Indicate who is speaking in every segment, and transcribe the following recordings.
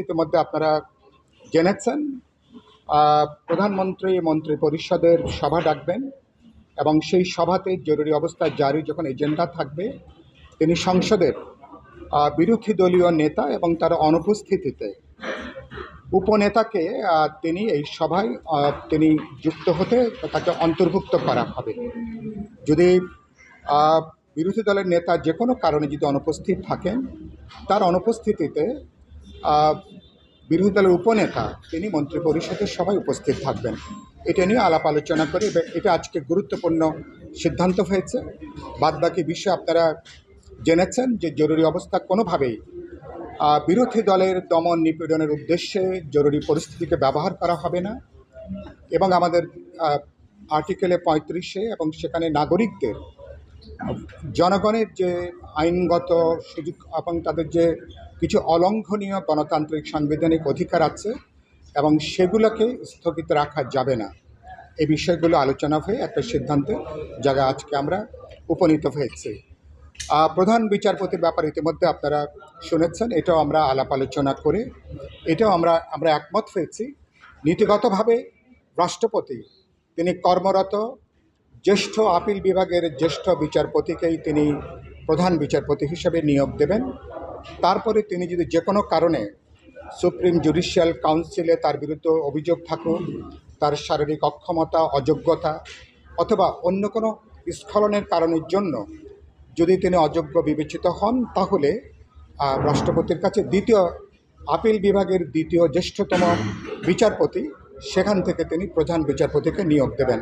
Speaker 1: ইতিমধ্যে আপনারা জেনেছেন প্রধানমন্ত্রী মন্ত্রী পরিষদের সভা ডাকবেন এবং সেই সভাতে জরুরি অবস্থা জারি যখন এজেন্ডা থাকবে, তিনি সংসদের বিরোধী দলীয় নেতা এবং তার অনুপস্থিতিতে উপনেতাকে তিনি এই সভায় তিনি যুক্ত হতে তাকে অন্তর্ভুক্ত করা হবে। যদি বিরোধী দলের নেতা যে কোনো কারণে যদি অনুপস্থিত থাকেন, তার অনুপস্থিতিতে বিরোধী দলের উপনেতা তিনি মন্ত্রী পরিষদের সভায় উপস্থিত থাকবেন। এটা নিয়ে আলাপ আলোচনা করে এটা আজকে গুরুত্বপূর্ণ সিদ্ধান্ত হয়েছে। বাদবাকি বিষয়ে আপনারা জেনেছেন যে জরুরি অবস্থা কোনোভাবেই বিরোধী দলের দমন নিপীড়নের উদ্দেশ্যে জরুরি পরিস্থিতিকে ব্যবহার করা হবে না এবং আমাদের আর্টিকেলে পঁয়ত্রিশে এবং সেখানে নাগরিকদের জনগণের যে আইনগত সুযোগ এবং তাদের যে কিছু অলঙ্ঘনীয় গণতান্ত্রিক সাংবিধানিক অধিকার আছে এবং সেগুলোকে স্থগিত রাখা যাবে না। এই বিষয়গুলো আলোচনা হয়ে একটা সিদ্ধান্তে জায়গা আজকে আমরা উপনীত হয়েছি। প্রধান বিচারপতির ব্যাপার ইতিমধ্যে আপনারা শুনেছেন, এটাও আমরা আলাপ আলোচনা করে, এটাও আমরা আমরা একমত হয়েছি। নীতিগতভাবে রাষ্ট্রপতি, তিনি কর্মরত জ্যেষ্ঠ আপিল বিভাগের জ্যেষ্ঠ বিচারপতিকেই তিনি প্রধান বিচারপতি হিসেবে নিয়োগ দেবেন। তারপরে তিনি যদি যে কোনো কারণে সুপ্রিম জুডিশিয়াল কাউন্সিলে তার বিরুদ্ধে অভিযোগ থাকুক, তার শারীরিক অক্ষমতা, অযোগ্যতা অথবা অন্য কোনো স্খলনের কারণের জন্য যদি তিনি অযোগ্য বিবেচিত হন, তাহলে রাষ্ট্রপতির কাছে দ্বিতীয় আপিল বিভাগের দ্বিতীয় জ্যেষ্ঠতম বিচারপতি সেখান থেকে তিনি প্রধান বিচারপতিকে নিয়োগ দেবেন।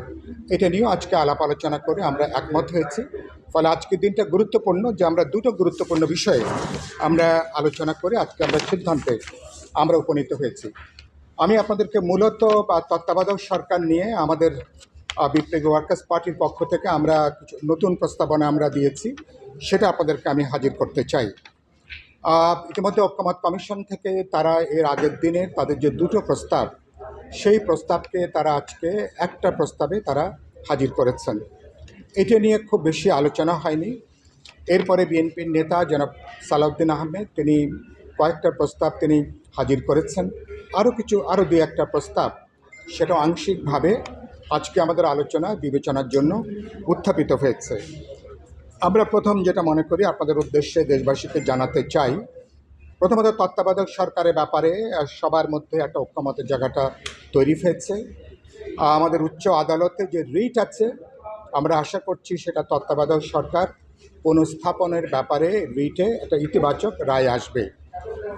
Speaker 1: এটা নিয়েও আজকে আলাপ আলোচনা করে আমরা একমত হয়েছি। ফলে আজকের দিনটা গুরুত্বপূর্ণ যে আমরা দুটো গুরুত্বপূর্ণ বিষয়ে আমরা আলোচনা করে আজকে আমরা সিদ্ধান্তে আমরা উপনীত হয়েছি। আমি আপনাদেরকে মূলত বা তত্ত্বাবধায়ক সরকার নিয়ে আমাদের বিপ্লবী ওয়ার্কার্স পার্টির পক্ষ থেকে আমরা কিছু নতুন প্রস্তাবনা আমরা দিয়েছি, সেটা আপনাদেরকে আমি হাজির করতে চাই। ইতিমধ্যে ঐক্যমত কমিশন থেকে তারা এর আগের দিনে তাদের যে দুটো প্রস্তাব সেই প্রস্তাবকে তারা আজকে, একটা প্রস্তাবে তারা হাজির করেছেন। এটা নিয়ে খুব বেশি আলোচনা হয়নি। এরপরে বিএনপির নেতা জনাব সালাউদ্দিন আহমেদ, তিনি কয়েকটা প্রস্তাব তিনি হাজির করেছেন। আরও কিছু, আরও দু একটা প্রস্তাব, সেটা আংশিকভাবে আজকে আমাদের আলোচনা, বিবেচনার জন্য উত্থাপিত হয়েছে। আমরা প্রথম যেটা মনে করি, আপনাদের উদ্দেশ্যে দেশবাসীকে জানাতে চাই প্রথমত তত্ত্বাবধায়ক সরকারের ব্যাপারে সবার মধ্যে একটা ঐক্যমতের জায়গাটা তৈরি হয়েছে। আমাদের উচ্চ আদালতে যে রিট আছে, আমরা আশা করছি সেটা তত্ত্বাবধায়ক সরকার পুনঃস্থাপনের ব্যাপারে রিটে একটা ইতিবাচক রায় আসবে।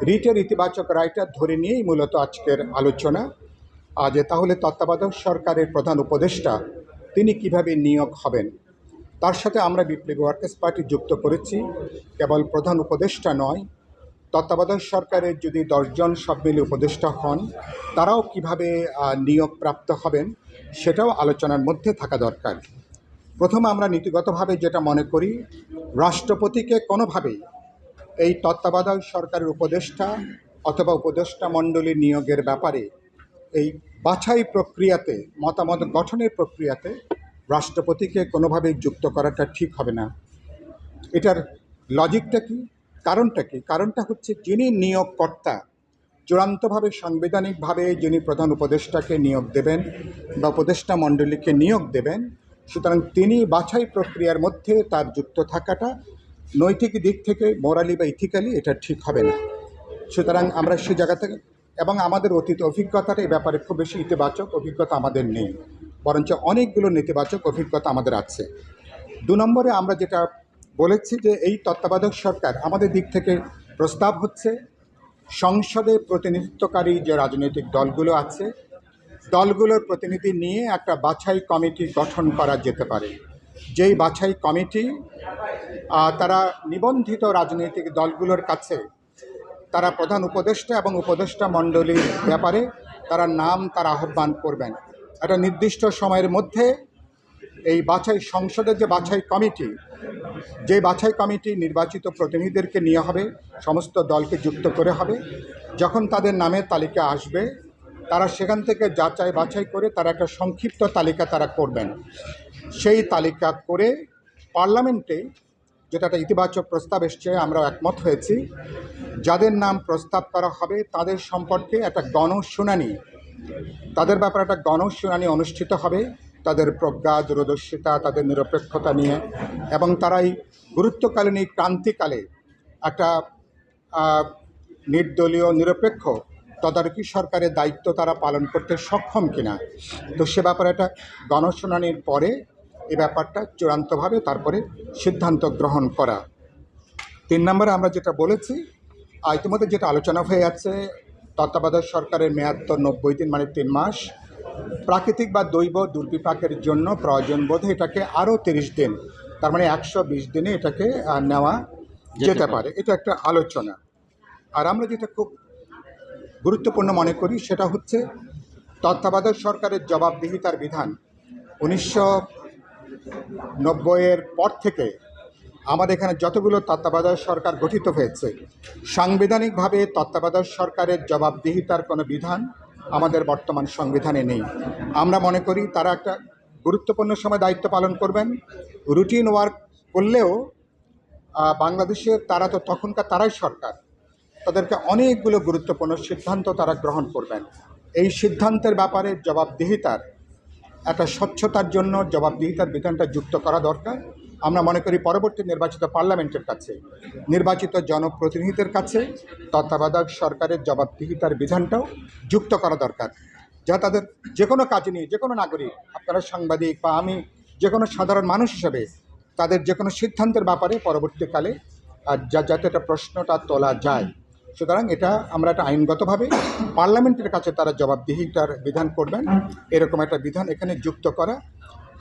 Speaker 1: রিটের ইতিবাচক রায়টা ধরে নিয়েই মূলত আজকের আলোচনা। আজ তাহলে তত্ত্বাবধায়ক সরকারের প্রধান উপদেষ্টা তিনি কীভাবে নিয়োগ হবেন, তার সাথে আমরা বিপ্লবী ওয়ার্কার্স পার্টি যুক্ত করেছি। কেবল প্রধান উপদেষ্টা নয় তত্ত্বাবধায়ক সরকারের যদি দশজন সব মিলে উপদেষ্টা হন, তারাও কীভাবে নিয়োগপ্রাপ্ত হবেন সেটাও আলোচনার মধ্যে থাকা দরকার। প্রথম আমরা নীতিগতভাবে যেটা মনে করি, রাষ্ট্রপতিকে কোনোভাবেই এই তত্ত্বাবধায়ক সরকারের উপদেষ্টা অথবা উপদেষ্টা মণ্ডলী নিয়োগের ব্যাপারে এই বাছাই প্রক্রিয়াতে, মতামত গঠনের প্রক্রিয়াতে রাষ্ট্রপতিকে কোনোভাবেই যুক্ত করাটা ঠিক হবে না। এটার লজিকটা কি? কারণটা কি? কারণটা হচ্ছে যিনি নিয়োগকর্তা, চূড়ান্তভাবে সাংবিধানিকভাবে যিনি প্রধান উপদেষ্টাকে নিয়োগ দেবেন বা উপদেষ্টা মণ্ডলীকে নিয়োগ দেবেন, সুতরাং তিনি বাছাই প্রক্রিয়ার মধ্যে তার যুক্ত থাকাটা নৈতিক দিক থেকে মোরালি বা ইথিক্যালি এটা ঠিক হবে না। সুতরাং আমরা সে জায়গা থেকে, এবং আমাদের অতীত অভিজ্ঞতাটা এই ব্যাপারে খুব বেশি ইতিবাচক অভিজ্ঞতা আমাদের নেই, বরঞ্চ অনেকগুলো নেতিবাচক অভিজ্ঞতা আমাদের আছে। দু নম্বরে আমরা যেটা বলেছি যে এই তত্ত্বাবধায়ক সরকার আমাদের দিক থেকে প্রস্তাব হচ্ছে, সংসদে প্রতিনিধিত্বকারী যে রাজনৈতিক দলগুলো আছে, দলগুলোর প্রতিনিধি নিয়ে একটা বাছাই কমিটি গঠন করা যেতে পারে। যেই বাছাই কমিটি তারা নিবন্ধিত রাজনৈতিক দলগুলোর কাছে, তারা প্রধান উপদেষ্টা এবং উপদেষ্টা মণ্ডলীর ব্যাপারে তারা নাম, তারা আহ্বান করবেন। একটা নির্দিষ্ট সময়ের মধ্যে এই বাছাই সংসদের যে বাছাই কমিটি, যে বাছাই কমিটি নির্বাচিত প্রতিনিধিদেরকে নিয়ে হবে, সমস্ত দলকে যুক্ত করে হবে, যখন তাদের নামের তালিকা আসবে, তারা সেখান থেকে যাচাই বাছাই করে তারা একটা সংক্ষিপ্ত তালিকা তারা করবেন। সেই তালিকা করে পার্লামেন্টে যেটা একটা ইতিবাচক প্রস্তাব এসছে আমরা একমত হয়েছি, যাদের নাম প্রস্তাব করা হবে তাদের সম্পর্কে একটা গণশুনানি, তাদের ব্যাপারে একটা গণশুনানি অনুষ্ঠিত হবে। তাদের প্রজ্ঞা, দূরদর্শিতা, তাদের নিরপেক্ষতা নিয়ে এবং তারা এই গুরুত্বকালীন এই ক্রান্তিকালে একটা নির্দলীয়, নিরপেক্ষ তদারকি সরকারের দায়িত্ব তারা পালন করতে সক্ষম কিনা। তো সে ব্যাপারে একটা গণশুনানির পরে এ ব্যাপারটা চূড়ান্তভাবে তারপরে সিদ্ধান্ত গ্রহণ করা। তিন নম্বরে আমরা যেটা বলেছি ইতিমধ্যে যেটা আলোচনা হয়ে আছে, তত্ত্বাবধায়ক সরকারের মেয়াদ তো নব্বই দিন মানে তিন মাস। প্রাকৃতিক বা দৈব দুর্বিপাকের জন্য প্রয়োজন বোধে এটাকে আরও তিরিশ দিন তার মানে একশো বিশ দিনে এটাকে নেওয়া যেতে পারে। এটা একটা আলোচনা। আর আমরা যেটা খুব গুরুত্বপূর্ণ মনে করি সেটা হচ্ছে তত্ত্বাবধায়ক সরকারের জবাবদিহিতার বিধান। উনিশশো নব্বইয়ের পর থেকে আমাদের এখানে যতগুলো তত্ত্বাবধায়ক সরকার গঠিত হয়েছে সাংবিধানিকভাবে তত্ত্বাবধায়ক সরকারের জবাবদিহিতার কোনো বিধান আমাদের বর্তমান সংবিধানে নেই। আমরা মনে করি তারা একটা গুরুত্বপূর্ণ সময় দায়িত্ব পালন করবেন। রুটিন ওয়ার্ক করলেও বাংলাদেশে তারা তো তখনকার তারাই সরকার। তাদেরকে অনেকগুলো গুরুত্বপূর্ণ সিদ্ধান্ত তারা গ্রহণ করবেন। এই সিদ্ধান্তের ব্যাপারে জবাবদিহিতার, একটা স্বচ্ছতার জন্য জবাবদিহিতার বিধানটা যুক্ত করা দরকার। আমরা মনে করি পরবর্তী নির্বাচিত পার্লামেন্টের কাছে, নির্বাচিত জনপ্রতিনিধিদের কাছে তত্ত্বাবধায়ক সরকারের জবাবদিহিতার বিধানটাও যুক্ত করা দরকার। যা তাদের যে কোনো কাজ নিয়ে যে কোনো নাগরিক, আপনারা সাংবাদিক বা আমি যে কোনো সাধারণ মানুষ হিসেবে তাদের যে কোনো সিদ্ধান্তের ব্যাপারে পরবর্তীকালে আর যা, যাতে একটা প্রশ্নটা তোলা যায়। সুতরাং এটা আমরা একটা আইনগতভাবে পার্লামেন্টের কাছে তারা জবাবদিহিতার বিধান করবেন, এরকম একটা বিধান এখানে যুক্ত করা।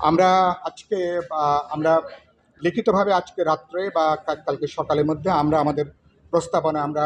Speaker 1: আমরা আজকে আমরা লিখিতভাবে আজকে রাত্রে বা কালকে সকালের মধ্যে আমরা আমাদের প্রস্তাবনা আমরা